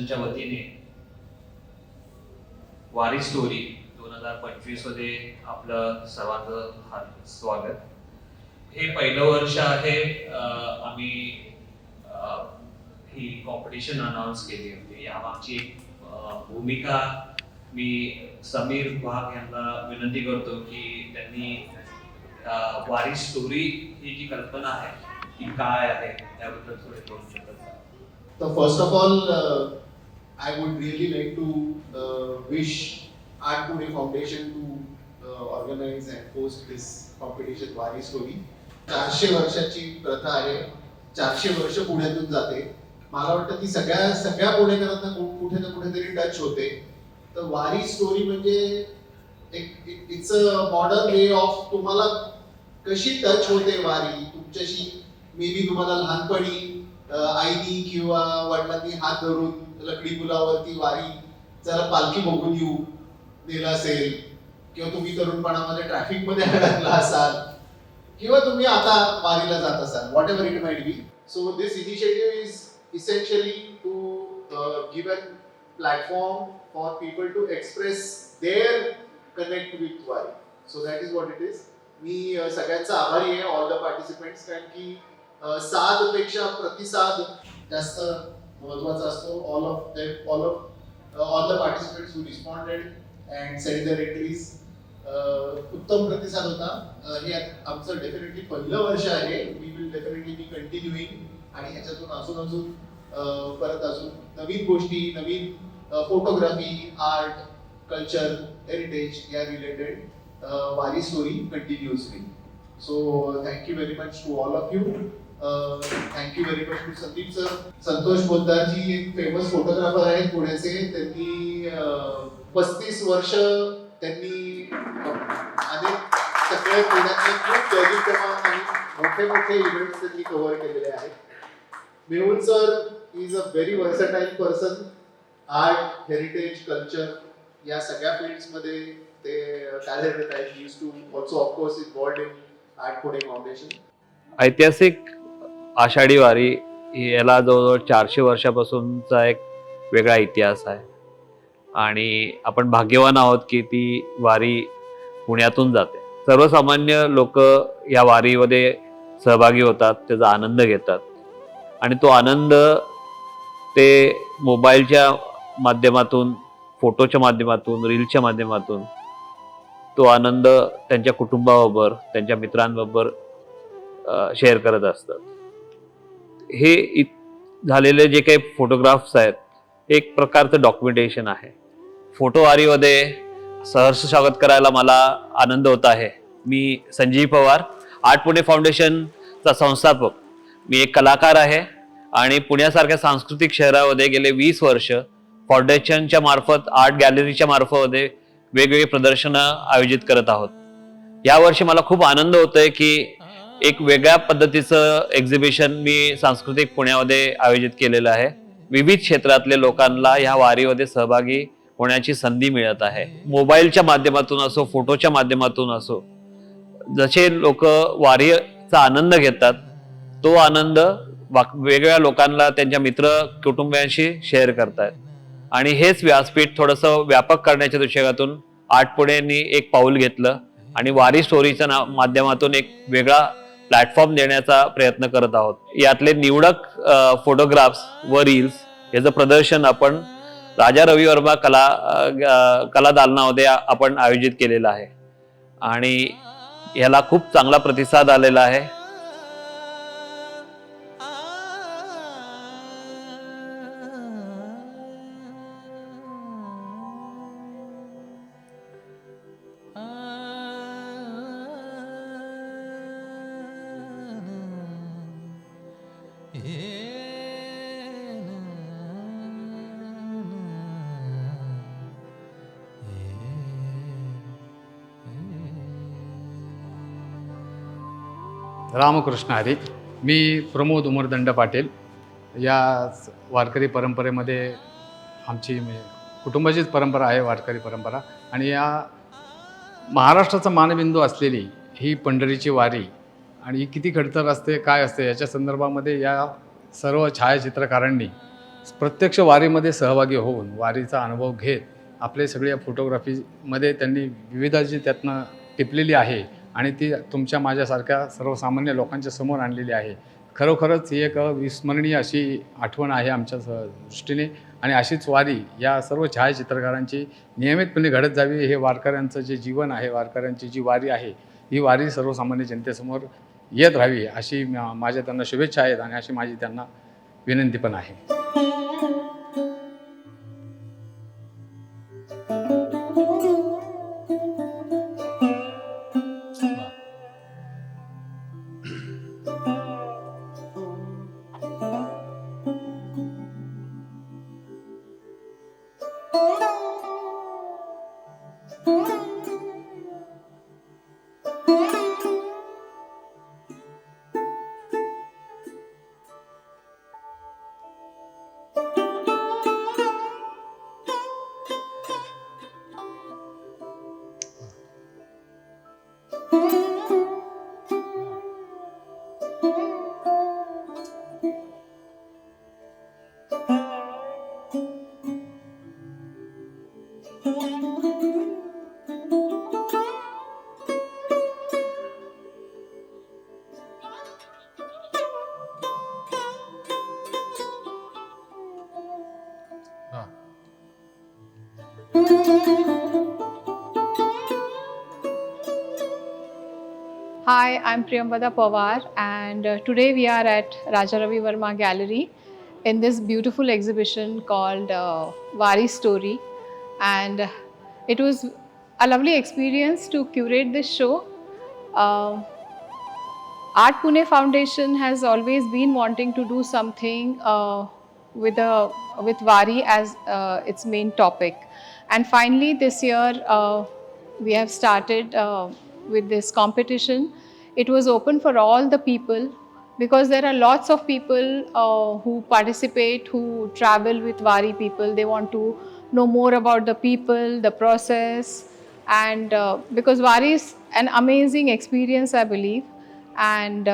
फाउंडेशनच्या वतीने वारी स्टोरी दोन हजार पंचवीसमध्ये आपलं सर्वांचं स्वागत हे पहिलं वर्ष आहे आम्ही ही कॉम्पिटिशन अनाऊन्स केली होती यामागची भूमिका मी समीर वाघ यांना विनंती करतो की त्यांनी वारी स्टोरी ही जी कल्पना आहे ती काय आहे त्याबद्दल थोडे बोलू शकत सांगा. So first I would really like to uh, wish Art Pune Foundation to uh, organize and host this competition Wari Story. चारशे वर्षाची प्रथा आहे. चारशे वर्ष पुण्यातून जाते. मला वाटतं ती सगळ्या सगळ्या पुणेकरांना कुठे ना कुठेतरी टच होते. तर वारी स्टोरी म्हणजे एक it's a modern way of तुम्हाला कशी टच होते वारी? तुमच्याशी मे बी तुम्हाला लहानपणी आईनी किंवा वडिलांनी हात धरून लकडी पुलावरती वारी जरा पालखी बघून येऊ नेला असेल. किंवा तुम्ही तरुणपणामध्ये ट्रॅफिकमध्ये अडकला असाल किंवा तुम्ही आता वारीला जात असाल whatever it might be so this initiative is essentially to give an platform for people to express their connect with Wari so that is what it is me uh, सगळ्यांचा आभारी आहे ऑल द पार्टिसिपेंट्स कारण की uh, साधपेक्षा प्रतिसाद जास्त महत्त्वाचा असतो. All of all of all the participants who responded and send the entries उत्तम प्रतिसाद होता. Uh, हे आमचं डेफिनेटली पहिलं वर्ष आहे. We will definitely be continuing आणि ह्याच्यातून अजून अजून uh, परत अजून नवीन गोष्टी नवीन फोटोग्राफी आर्ट कल्चर हेरिटेज या related Wari story continuously so thank you very much to all of you thank you very much to Sandeep sir Santosh Poddarji एक फेमस फोटोग्राफर आहेत पुण्याचे. त्यांनी पस्तीस वर्ष त्यांनी अनेक सगळे पुण्यातले खूप वैविध्यमान आणि मोठे मोठे इव्हेंट्स त्यांनी कव्हर केलेले आहेत. Mehul sir is a very versatile person art heritage culture या सगळ्या फील्ड्समध्ये ते कार्यरत आहेत. Use to also of course involved in art Pune foundation ऐतिहासिक आषाढी वारी ही याला जवळजवळ चारशे वर्षापासूनचा एक वेगळा इतिहास आहे. आणि आपण भाग्यवान आहोत की ती वारी पुण्यातून जाते. सर्वसामान्य लोक या वारीमध्ये सहभागी होतात त्याचा आनंद घेतात. आणि तो आनंद ते मोबाईलच्या माध्यमातून फोटोच्या माध्यमातून रीलच्या माध्यमातून तो आनंद त्यांच्या कुटुंबाबरोबर त्यांच्या मित्रांबरोबर शेअर करत असतात. हे इत- झालेले जे काही फोटोग्राफ्स आहेत एक प्रकारचं डॉक्युमेंटेशन आहे. फोटोवारीमध्ये सहर्ष स्वागत करायला मला आनंद होत आहे. मी संजीव पवार आर्ट पुणे फाउंडेशनचा संस्थापक. मी एक कलाकार आहे आणि पुण्यासारख्या सांस्कृतिक शहरामध्ये गेले वीस वर्ष फाउंडेशनच्या मार्फत आर्ट गॅलरीच्या मार्फतमध्ये वेगवेगळी प्रदर्शनं आयोजित करत आहोत. यावर्षी मला खूप आनंद होतोय की एक वेगळ्या पद्धतीचं एक्झिबिशन मी सांस्कृतिक पुण्यामध्ये आयोजित केलेलं आहे. विविध क्षेत्रातले लोकांना ह्या वारीमध्ये सहभागी होण्याची संधी मिळत आहे. मोबाईलच्या माध्यमातून असो फोटोच्या माध्यमातून असो जसे लोक वारीचा आनंद घेतात तो आनंद वाक- वेगवेगळ्या लोकांना त्यांच्या मित्र कुटुंबियांशी शेअर करतायत आणि हेच व्यासपीठ थोडंसं व्यापक करण्याच्या दृष्टिकोनातून आठ पुणेनी एक पाऊल घेतलं. आणि वारी स्टोरीच्या ना माध्यमातून एक वेगळा प्लॅटफॉर्म देण्याचा प्रयत्न करत आहोत. यातले निवडक फोटोग्राफ्स व रील्स याचं प्रदर्शन आपण राजा रवी वर्मा कला कला दालनामध्ये आपण आयोजित केलेलं आहे. आणि ह्याला खूप चांगला प्रतिसाद आलेला आहे. रामकृष्ण हरी. मी प्रमोद उमरदंड पाटील. या स- वारकरी परंपरेमध्ये आमची कुटुंबाचीच परंपरा आहे वारकरी परंपरा. आणि या महाराष्ट्राचा मानबिंदू असलेली ही पंढरीची वारी आणि ही किती खडतर असते काय असते याच्या संदर्भामध्ये या सर्व छायाचित्रकारांनी प्रत्यक्ष वारीमध्ये सहभागी होऊन वारीचा अनुभव घेत आपले सगळ्या फोटोग्राफीमध्ये त्यांनी विविधाची त्यातनं टिपलेली आहे. आणि ती तुमच्या माझ्यासारख्या सर्वसामान्य लोकांच्या समोर आणलेली आहे. खरोखरच ही एक विस्मरणीय अशी आठवण आहे आमच्या स- दृष्टीने. आणि अशीच वारी या सर्व छायाचित्रकारांची नियमितपणे घडत जावी हे वारकऱ्यांचं जे जीवन आहे वारकऱ्यांची जी वारी आहे ही वारी सर्वसामान्य जनतेसमोर येत राहावी अशी माझ्या त्यांना शुभेच्छा आहेत आणि अशी माझी त्यांना विनंती पण आहे. I'm Priyambada Pawar, and uh, today we are at Raja Ravi Verma Gallery in this beautiful exhibition called uh, Vari Story. And uh, it was a lovely experience to curate this show. Um Art Pune Foundation has always been wanting to do something uh, with a with Vari as uh, its main topic, and finally this year uh, we have started uh, with this competition. It was open for all the people because there are lots of people uh, who participate who travel with Wari people. They want to know more about the people, the process, and uh, because Wari is an amazing experience, I believe. And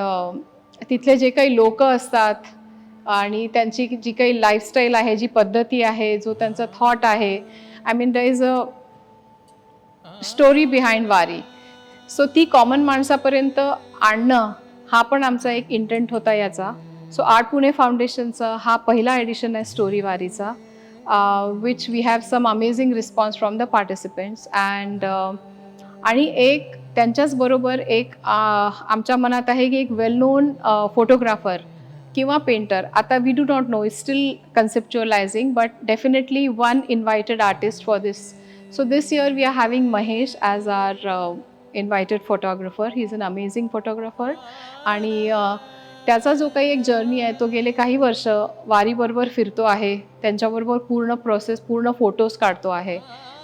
तिथले जे काही लोक असतात आणि त्यांची जी काही lifestyle आहे जी पद्धती आहे जो त्यांचा थॉट आहे I mean the is a story behind Wari so ती कॉमन माणसापर्यंत आणणं हा पण आमचा एक इंटेंट होता याचा. सो आर्ट पुणे फाउंडेशनचा हा पहिला एडिशन आहे स्टोरी वारीचा which we have some amazing response from the participants and आणि एक त्यांच्याच बरोबर एक uh, आमच्या मनात आहे की एक वेल नोन फोटोग्राफर किंवा पेंटर आता we do not know is still conceptualising but definitely one invited artist for this so this year we are having Mahesh as are invited photographer he is an amazing photographer आणि त्याचा जो काही एक journey आहे तो गेले काही वर्ष वारीबरोबर फिरतो आहे. त्यांच्याबरोबर पूर्ण प्रोसेस पूर्ण फोटोज काढतो आहे.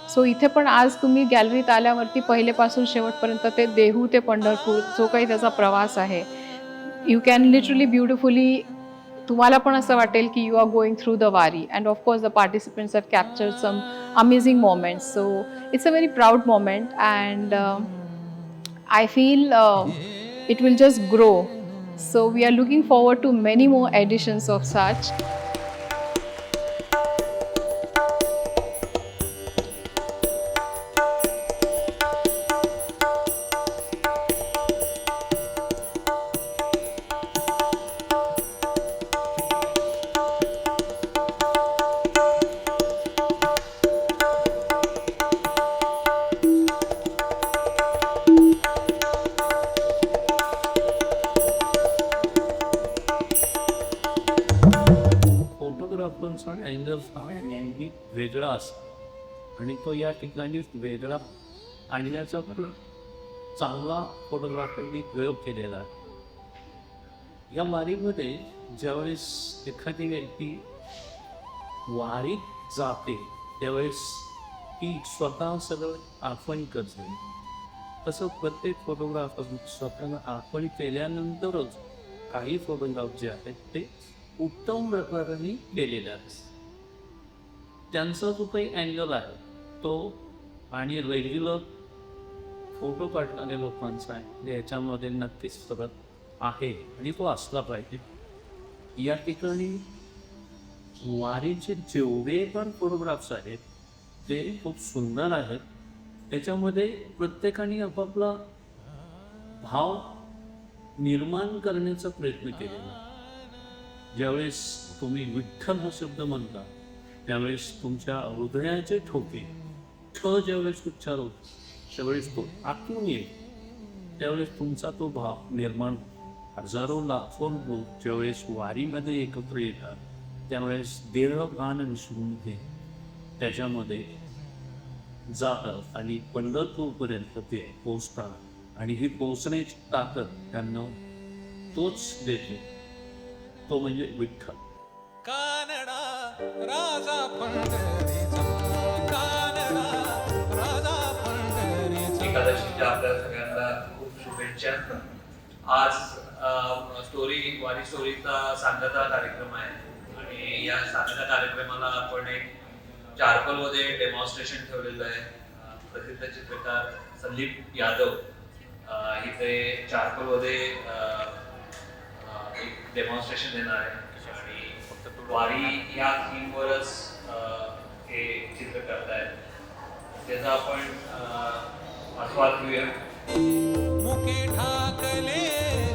सो इथे पण आज तुम्ही गॅलरीत आल्यावरती पहिलेपासून शेवटपर्यंत ते देहू ते पंढरपूर जो काही त्याचा प्रवास आहे. यू कॅन लिटरली ब्युटिफुली तुम्हाला पण असं वाटेल की you are going through the Wari. And of course the participants have capture some amazing moments so it's a very proud moment and I feel uh, it will just grow. So we are looking forward to many more editions of such. वेगळा आणि तो या ठिकाणी वेगळा आणण्याचा पण चांगला फोटोग्राफरनी प्रयोग केलेला आहे. या वारीमध्ये ज्यावेळेस एखादी व्यक्ती वारीत जाते त्यावेळेस ती स्वतः सगळं आठवण करते. तसं प्रत्येक फोटोग्राफर स्वतःला आठवण केल्यानंतरच काही फोटोग्राफ जे आहेत ते उत्तम प्रकाराने केलेले आहेत. त्यांचा जो काही अँगल आहे तो आणि रेग्युलर फोटो काढणाऱ्या लोकांचा आहे. म्हणजे याच्यामध्ये नक्कीच फरक आहे आणि तो असला पाहिजे. या ठिकाणी वारीचे जेवढे पण फोटोग्राफ्स आहेत ते खूप सुंदर आहेत. त्याच्यामध्ये प्रत्येकाने आपापला भाव निर्माण करण्याचा प्रयत्न केलेला ज्यावेळेस तुम्ही विठ्ठल हा शब्द म्हणता त्यावेळेस तुमच्या हृदयाचे ठोके ठ ज्यावेळेस उच्चार होतो त्यावेळेस तो आतून येईल. त्यावेळेस तुमचा तो भाव निर्माण हजारो लाखो लोक ज्यावेळेस वारीमध्ये एकत्र येतात त्यावेळेस देह गान विसरून ते त्याच्यामध्ये जातात आणि पंढरपूरपर्यंत ते पोचतात आणि ही पोचण्याची ताकद त्यांना तोच देते. तो म्हणजे विठ्ठल. कानडा राजा पंढरीचा कानडा राजा पंढरीचा. एकादशीच्या आपल्या सगळ्यांना खूप शुभेच्छा. आज स्टोरी वारी स्टोरीचा सांगता कार्यक्रम आहे. आणि या सांगता कार्यक्रमाला आपण एक चारकोलमध्ये डेमॉन्स्ट्रेशन ठेवलेलं आहे. प्रसिद्ध चित्रकार संदीप यादव इथे चारकोलमध्ये एक डेमॉन्स्ट्रेशन देणार आहे. वारी या थीमवरच अं, हे चित्र करतायत. त्याचा आपण अं, आस्वाद घेऊया. मुके ठाकले.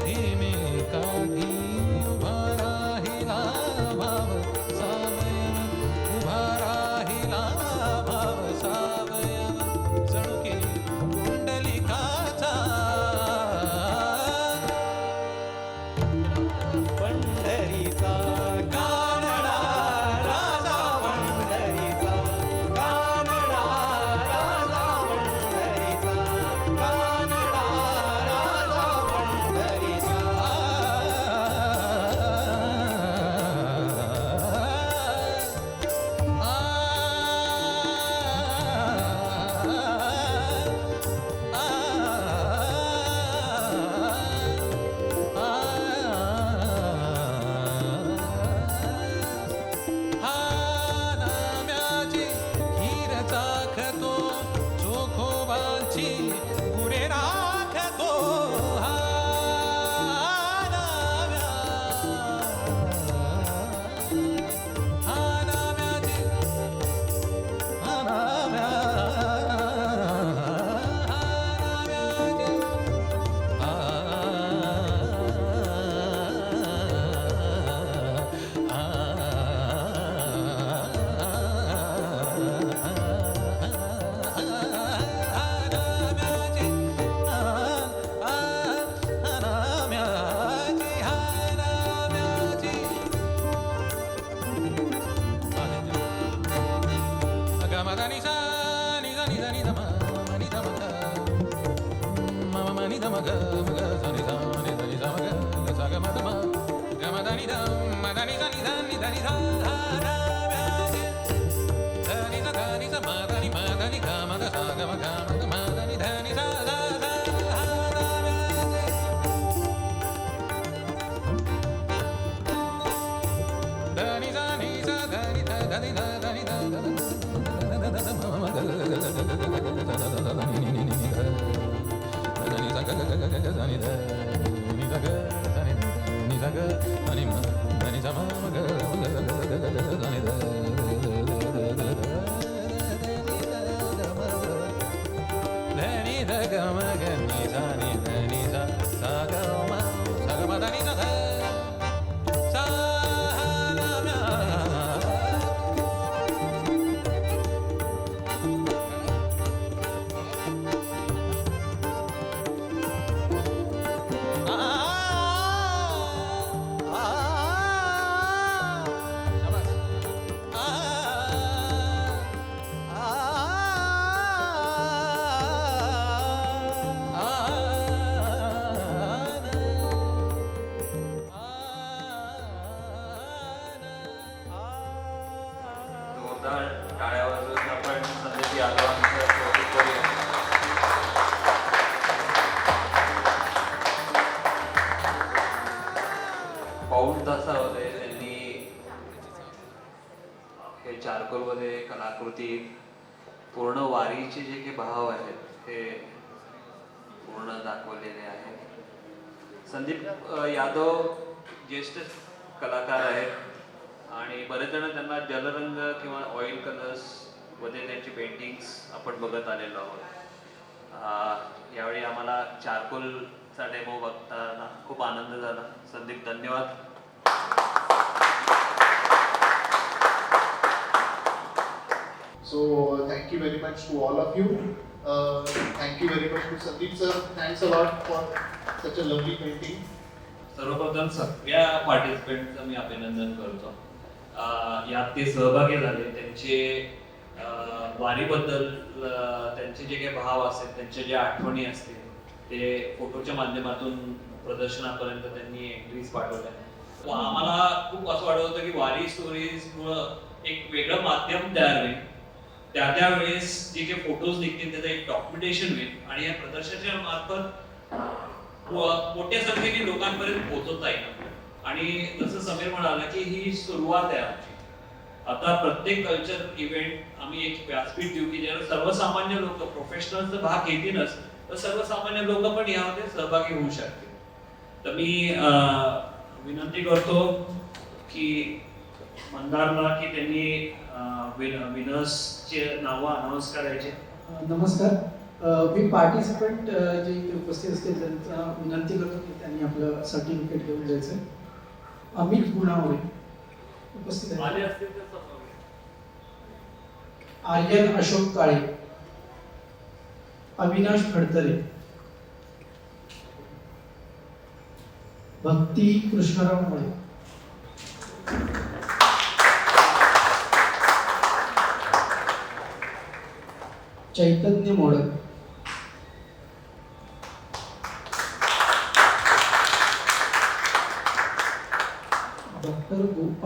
Let me the gum again, बरेच जण त्यांना जलरंग किंवा ऑइल कलर्समध्ये त्यांची पेंटिंग्स आपण बघत आलेलो आहोत अं, यावेळी आम्हाला चारकोलचा डेमो बघताना खूप आनंद झाला संदीप धन्यवाद So uh, thank you very much to all of you. Uh, thank you very much to Sandeep sir. Thanks a lot for such a lovely painting. सर्वप्रथम सगळ्या पार्टिसिपेंटचं मी अभिनंदन करतो अं, यात ते सहभागी झाले. त्यांचे वारीबद्दल त्यांचे जे काही भाव असतील त्यांच्या ज्या आठवणी असतील ते फोटोच्या माध्यमातून प्रदर्शनापर्यंत त्यांनी एंट्रीज पाठवल्या. आम्हाला खूप असं वाटत होतं की वारी स्टोरीज मुळे एक वेगळं माध्यम तयार होईल. त्या त्या वेळेस जे काही फोटोज निघतील त्याचं एक डॉक्युमेंटेशन होईल आणि या प्रदर्शनाच्या मार्फत मोठ्या संख्येने लोकांपर्यंत पोहोचवता येईल. आणि जसं समीर म्हणाला की ही सुरुवात आहे आमची. आता प्रत्येक कल्चर इव्हेंट आम्ही एक व्यासपीठ देऊ की ज्याला सर्वसामान्य लोक प्रोफेशनल्स भाग घेतीलच तर सर्वसामान्य लोक पण यामध्ये सहभागी होऊ शकतील. तर मी अं, विनंती करतो की मंदारला की त्यांनी विनर्सचे नावं अनाऊन्स करायचे. नमस्कार. मी पार्टिसिपंट जे इथे उपस्थित असतील त्यांचा विनंती करतो की त्यांनी आपलं सर्टिफिकेट घेऊन जायचं. अमित गुणावरे उपस्थित. आर्यन अशोक काळे अविनाश फडतरे भक्ती कृष्णराव मुळे. चैतन्य मोडक.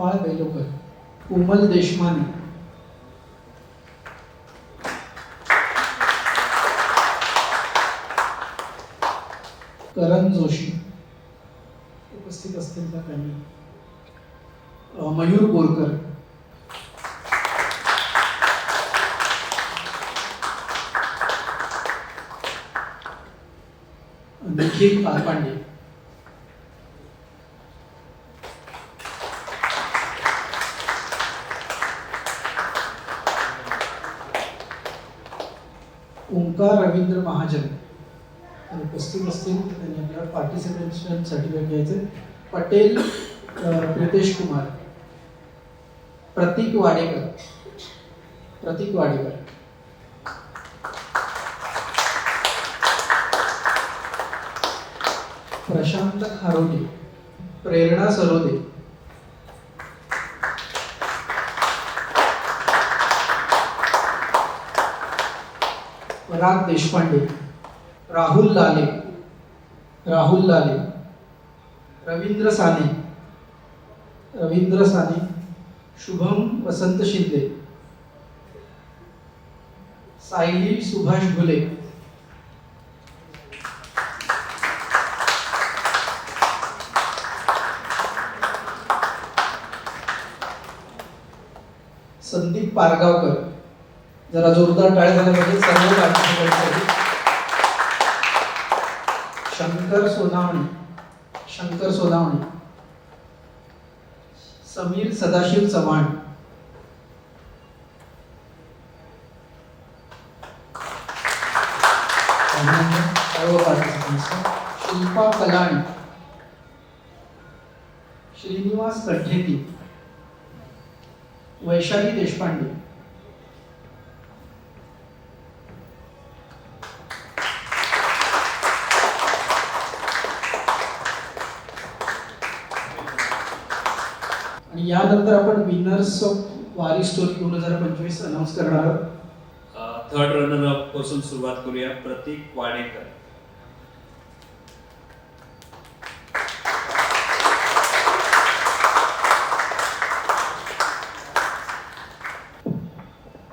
डॉक्टर गोपाळ बेलोकर कोमल देशमाने. करण जोशी. उपस्थित असतील का त्यांनी? मयूर बोरकर. निखिल पारपांडे ओंकार रवींद्र महाजन तर उपस्थित असतील तर त्यांनी आपल्याला पार्टिसिपेशन सर्टिफिकेट घ्यायचं. पटेल प्रितेश कुमार. प्रतीक वाडेकर. प्रतीक वाडेकर. प्रशांत खारोटे. प्रेरणा सरोदे. पराग देशपांडे. राहुल लाले. राहुल लाले रवींद्र साने रवींद्र साने शुभम वसंत शिंदे सायली सुभाष घुले संदीप पारगावकर जरा जोरदार टाळ्या झाल्या पाहिजे सर्व सोनावणे समीर सदाशिव चव्हाण. शिल्पा कलाणी श्रीनिवास कठेती वैशाली देशपांडे। आणि यानंतर आपण विनर्स ऑफ वारी स्टोरी दोन हजार पंचवीस अनाऊन्स करणार आहोत. थर्ड रनर अपपासून सुरुवात करूया प्रतीक वाडेकर.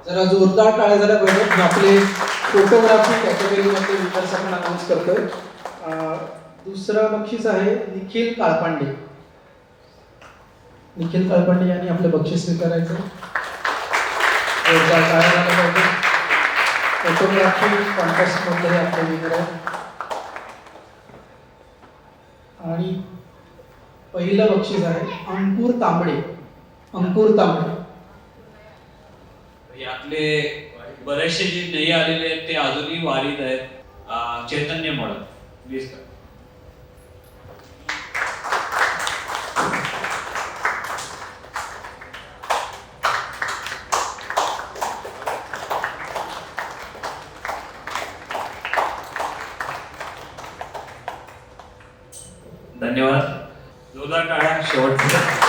जरा जोरदार टाळ्या झाल्या पाहिजे आपले फोटोग्राफी कॅटेगरीमध्ये विनर्स आपण अनाऊन्स करतोय. दुसरं बक्षीस आहे निखिल काळपांडे. निखिल काळपांडे यांनी आपलं बक्षीस स्वीकारायचं. फोटोग्राफी कॉन्टेस्टमध्ये आपले विनर आणि पहिलं बक्षीस आहे अंकुर तांबडे. अंकुर तांबडे. यातले बरेचसे जे नाही आलेले आहेत ते अजूनही वारीत आहेत. चैतन्य म्हणत प्लीज धन्यवाद। जोरदार टाळ्या शेवटचं.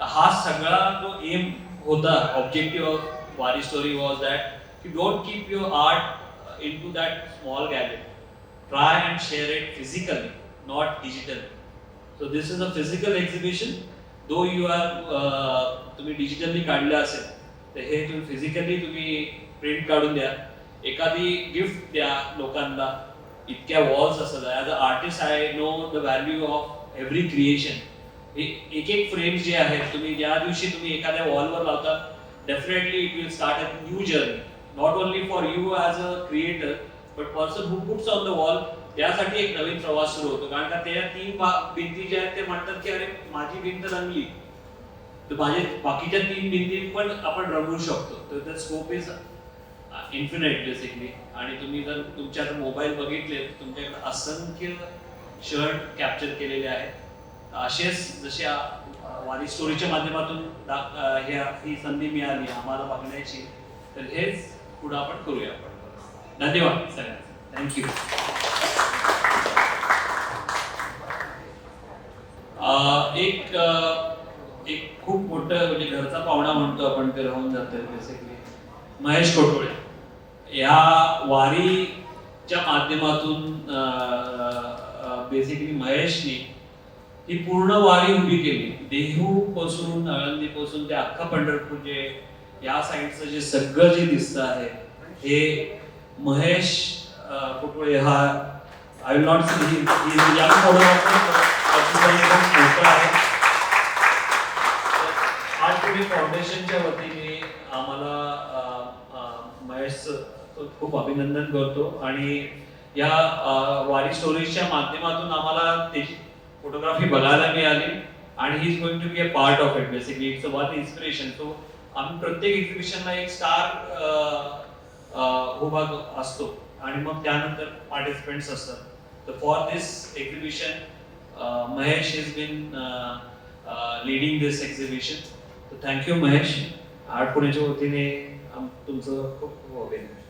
हा सगळा जो एम होता objective of Wari story was that you don't keep your art in to that small gallery try and share it physically not digitally so this is a physical exhibition though you are तुम्ही digitally काढलं असेल तर हे तुम्ही physically तुम्ही print काढून द्या. एखादी गिफ्ट द्या लोकांना. इतक्या वॉल्स असतात. As a artist I know the value of every creation एक एक फ्रेम्स जे आहेत तुम्ही ज्या दिवशी तुम्ही एखाद्या वॉलवर लावता definitely it will start a new journey not only for you as a creator but person who puts on the wall त्यासाठी एक नवीन प्रवास सुरू होतो. कारण का त्या तीन भिंती ज्या आहेत ते म्हणतात की अरे माझी भिंत रंगली. तर माझे बाकीच्या तीन भिंती पण आपण रंगवू शकतो. तर स्कोप इज इन्फिनाईट बेसिकली आणि तुम्ही जर तुमच्या मोबाईल बघितले तर तुमच्याकडे असंख्य शर्ट कॅप्चर केलेले आहेत. असेच जसे वारी स्टोरीच्या माध्यमातून ही संधी मिळाली आम्हाला बघण्याची तर हेच पुढे आपण करूया. आपण धन्यवाद सगळ्यांना थँक्यू एक एक खूप मोठं म्हणजे घरचा पाहुणा म्हणतो आपण ते राहून जातं बेसिकली महेश कोटोळे. वारीच्या माध्यमातून बेसिकली महेशनी ही पूर्ण वारी उभी केली. देहू पासून नळंदी पासून ते अख्खा पंढरपूर जे या साईडचं जे सगळं जे दिसतं आहे हे महेश कुटुळे हा आय विल नॉट सी या मोठं आहे. आज तुम्ही फाउंडेशनच्या वतीने आम्हाला अं, महेशचं खूप अभिनंदन करतो. आणि या वारी स्टोरीजच्या माध्यमातून आम्हाला त्याची फोटोग्राफी बघायला मिळाली. आणि he is going to be a part of it basically it's a one inspiration so आम्ही प्रत्येक एक्झिबिशनला एक स्टार उभा असतो. आणि मग त्यानंतर पार्टिसिपेंट्स असतात. तर for this exhibition Mahesh is been leading this exhibition तर थँक्यू महेश. आर्ट पुण्याच्या वतीने तुमचं खूप खूप अभिनंदन.